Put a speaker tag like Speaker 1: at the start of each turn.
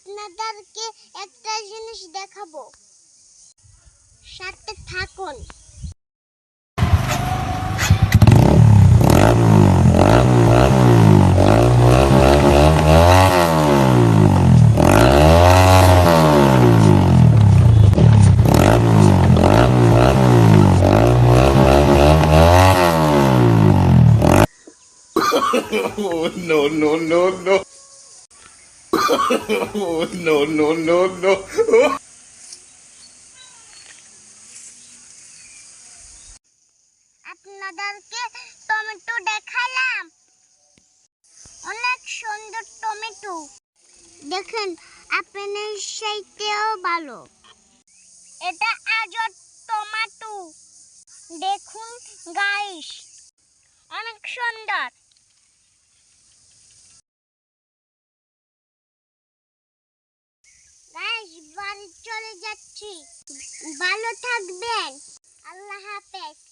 Speaker 1: আপনাদেরকে একটা জিনিস দেখাবো সাথে থাকুন
Speaker 2: Oh, no, no, no, no. No, no, no, no.
Speaker 1: আপনাদেরকে টমেটো দেখালাম। অনেক সুন্দর টমেটো। দেখেন আপনার সেইতেও ভালো। এটা আজর টমেটো। দেখুন গাইস অনেক সুন্দর গাইস বাড়ি চলে যাচ্ছি। ভালো থাকবেন। আল্লাহ হাফেজ।